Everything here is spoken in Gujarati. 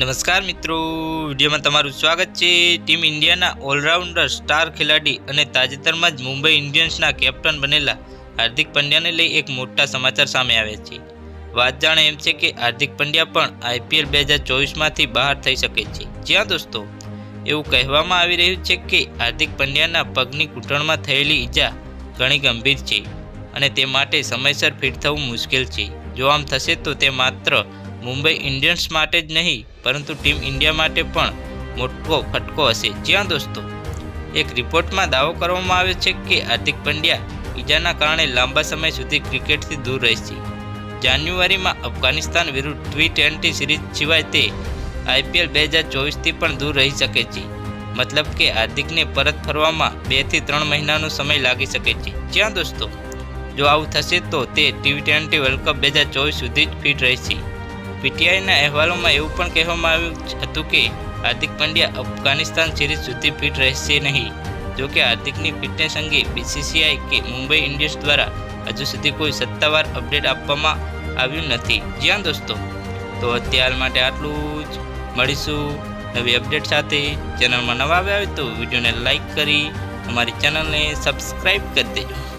નમસ્કાર મિત્રો, વિડીયોમાં તમારું સ્વાગત છે. ટીમ ઇન્ડિયાના ઓલરાઉન્ડર, સ્ટાર ખેલાડી અને તાજેતરમાં જ મુંબઈ ઇન્ડિયન્સના કેપ્ટન બનેલા હાર્દિક પંડ્યાને લઈ એક મોટા સમાચાર સામે આવ્યા છે. વાત જાણે એમ છે કે હાર્દિક પંડ્યા પણ આઈપીએલ બે હજાર ચોવીસમાંથી બહાર થઈ શકે છે. જ્યાં દોસ્તો, એવું કહેવામાં આવી રહ્યું છે કે હાર્દિક પંડ્યાના પગની ઘૂંટણમાં થયેલી ઈજા ઘણી ગંભીર છે અને તે માટે સમયસર ફિટ થવું મુશ્કેલ છે. જો આમ થશે તો તે માત્ર મુંબઈ ઇન્ડિયન્સ માટે જ નહીં, પરંતુ ટીમ ઇન્ડિયા માટે પણ મોટો ફટકો હશે. જ્યાં દોસ્તો, એક રિપોર્ટમાં દાવો કરવામાં આવ્યો છે કે હાર્દિક પંડ્યા ઈજાના કારણે લાંબા સમય સુધી ક્રિકેટથી દૂર રહેશે. જાન્યુઆરીમાં અફઘાનિસ્તાન વિરુદ્ધ ટી ટ્વેન્ટી સિરીઝ સિવાય તે આઈપીએલ બે હજાર ચોવીસથી પણ દૂર રહી શકે છે. મતલબ કે હાર્દિકને પરત ફરવામાં બેથી ત્રણ મહિનાનો સમય લાગી શકે છે. જ્યાં દોસ્તો, જો આવું થશે તો તે ટી ટ્વેન્ટી વર્લ્ડ કપ બે હજાર ચોવીસ સુધી જ ફિટ રહેશે. પીટીઆઈના અહેવાલોમાં એવું પણ કહેવામાં આવ્યું હતું કે, હાર્દિક પંડ્યા અફઘાનિસ્તાન સિરીઝ સુધી ફિટ રહેશે નહીં. જો કે હાર્દિકની ફિટનેસ અંગે બીસીસીઆઈ કે મુંબઈ ઇન્ડિયન્સ દ્વારા હજુ સુધી કોઈ સત્તાવાર અપડેટ આપવામાં આવ્યું નથી. જ્યાં દોસ્તો, તો અત્યાર માટે આટલું જ. મળીશું નવી અપડેટ સાથે. ચેનલમાં નવા આવ્યા હોય તો વિડીયોને લાઇક કરી, અમારી ચેનલને સબસ્ક્રાઈબ કરી દેજો.